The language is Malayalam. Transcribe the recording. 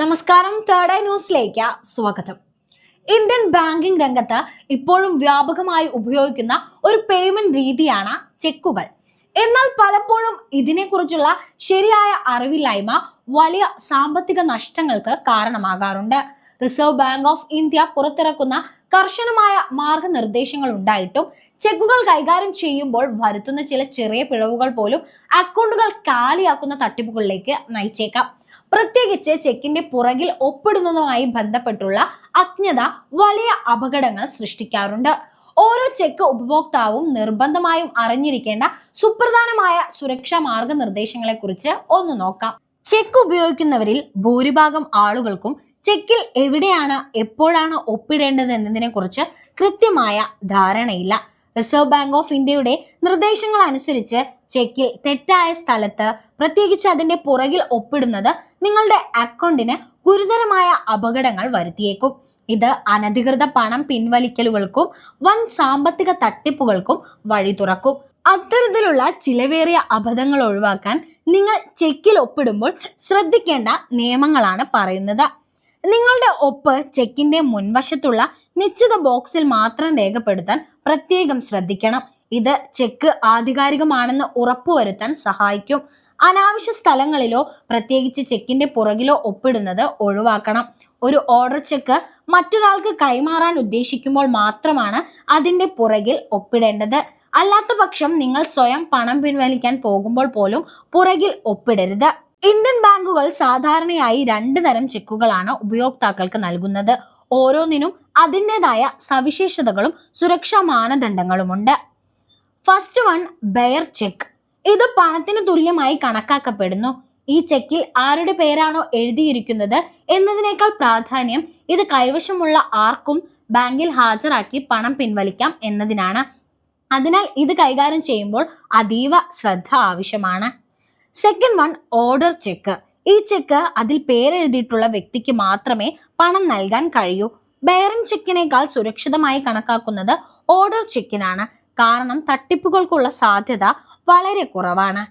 നമസ്കാരം തേർഡ് ഐ ന്യൂസിലേക്ക് സ്വാഗതം. ഇന്ത്യൻ ബാങ്കിംഗ് രംഗത്ത് ഇപ്പോഴും വ്യാപകമായി ഉപയോഗിക്കുന്ന ഒരു പേയ്മെന്റ് രീതിയാണ് ചെക്കുകൾ. എന്നാൽ പലപ്പോഴും ഇതിനെക്കുറിച്ചുള്ള ശരിയായ അറിവില്ലായ്മ വലിയ സാമ്പത്തിക നഷ്ടങ്ങൾക്ക് കാരണമാകാറുണ്ട്. റിസർവ് ബാങ്ക് ഓഫ് ഇന്ത്യ പുറത്തിറക്കുന്ന കർശനമായ മാർഗനിർദ്ദേശങ്ങൾ ഉണ്ടായിട്ടും ചെക്കുകൾ കൈകാര്യം ചെയ്യുമ്പോൾ വരുത്തുന്ന ചില ചെറിയ പിഴവുകൾ പോലും അക്കൗണ്ടുകൾ കാലിയാക്കുന്ന തട്ടിപ്പുകളിലേക്ക് നയിച്ചേക്കാം. പ്രത്യേകിച്ച് ചെക്കിന്റെ പുറകിൽ ഒപ്പിടുന്നതുമായി ബന്ധപ്പെട്ടുള്ള അജ്ഞത വലിയ അപകടങ്ങൾ സൃഷ്ടിക്കാറുണ്ട്. ഓരോ ചെക്ക് ഉപഭോക്താവും നിർബന്ധമായും അറിഞ്ഞിരിക്കേണ്ട സുപ്രധാനമായ സുരക്ഷാ മാർഗനിർദ്ദേശങ്ങളെ കുറിച്ച് ഒന്ന് നോക്കാം. ചെക്ക് ഉപയോഗിക്കുന്നവരിൽ ഭൂരിഭാഗം ആളുകൾക്കും ചെക്കിൽ എവിടെയാണ് എപ്പോഴാണ് ഒപ്പിടേണ്ടത് എന്നതിനെ കുറിച്ച് കൃത്യമായ ധാരണയില്ല. റിസർവ് ബാങ്ക് ഓഫ് ഇന്ത്യയുടെ നിർദ്ദേശങ്ങൾ അനുസരിച്ച് ചെക്കിൽ തെറ്റായ സ്ഥലത്ത് പ്രത്യേകിച്ച് അതിന്റെ പുറകിൽ ഒപ്പിടുന്നത് നിങ്ങളുടെ അക്കൗണ്ടിന് ഗുരുതരമായ അപകടങ്ങൾ വരുത്തിയേക്കും. ഇത് അനധികൃത പണം പിൻവലിക്കലുകൾക്കും വൻ സാമ്പത്തിക തട്ടിപ്പുകൾക്കും വഴി തുറക്കും. അത്തരത്തിലുള്ള ചിലവേറിയ അബദ്ധങ്ങൾ ഒഴിവാക്കാൻ നിങ്ങൾ ചെക്കിൽ ഒപ്പിടുമ്പോൾ ശ്രദ്ധിക്കേണ്ട നിയമങ്ങളാണ് പറയുന്നത്. നിങ്ങളുടെ ഒപ്പ് ചെക്കിന്റെ മുൻവശത്തുള്ള നിശ്ചിത ബോക്സിൽ മാത്രം രേഖപ്പെടുത്താൻ പ്രത്യേകം ശ്രദ്ധിക്കണം. ഇത് ചെക്ക് ആധികാരികമാണെന്ന് ഉറപ്പുവരുത്താൻ സഹായിക്കും. അനാവശ്യ സ്ഥലങ്ങളിലോ പ്രത്യേകിച്ച് ചെക്കിന്റെ പുറകിലോ ഒപ്പിടുന്നത് ഒഴിവാക്കണം. ഒരു ഓർഡർ ചെക്ക് മറ്റൊരാൾക്ക് കൈമാറാൻ ഉദ്ദേശിക്കുമ്പോൾ മാത്രമാണ് അതിന്റെ പുറകിൽ ഒപ്പിടേണ്ടത്. അല്ലാത്ത പക്ഷം നിങ്ങൾ സ്വയം പണം പിൻവലിക്കാൻ പോകുമ്പോൾ പോലും പുറകിൽ ഒപ്പിടരുത്. ഇന്ത്യൻ ബാങ്കുകൾ സാധാരണയായി രണ്ട് തരം ചെക്കുകളാണ് ഉപയോക്താക്കൾക്ക് നൽകുന്നത്. ഓരോന്നിനും അതിന്റെതായ സവിശേഷതകളും സുരക്ഷാ മാനദണ്ഡങ്ങളുമുണ്ട്. ഫസ്റ്റ് വൺ ബെയർ ചെക്ക് ഇത് പണത്തിന് തുല്യമായി കണക്കാക്കപ്പെടുന്നു. ഈ ചെക്കിൽ ആരുടെ പേരാണോ എഴുതിയിരിക്കുന്നത് എന്നതിനേക്കാൾ പ്രാധാന്യം ഇത് കൈവശമുള്ള ആർക്കും ബാങ്കിൽ ഹാജരാക്കി പണം പിൻവലിക്കാം എന്നതിനാണ്. അതിനാൽ ഇത് കൈകാര്യം ചെയ്യുമ്പോൾ അതീവ ശ്രദ്ധ ആവശ്യമാണ്. സെക്കൻഡ് വൺ ഓർഡർ ചെക്ക് ഈ ചെക്ക് അതിൽ പേരെഴുതിയിട്ടുള്ള വ്യക്തിക്ക് മാത്രമേ പണം നൽകാൻ കഴിയൂ. ബെയറിംഗ് ചെക്കിനേക്കാൾ സുരക്ഷിതമായി കണക്കാക്കുന്നത് ഓർഡർ ചെക്കിനാണ് കാരണം തട്ടിപ്പുകൾക്കുള്ള സാധ്യത വളരെ കുറവാണ്.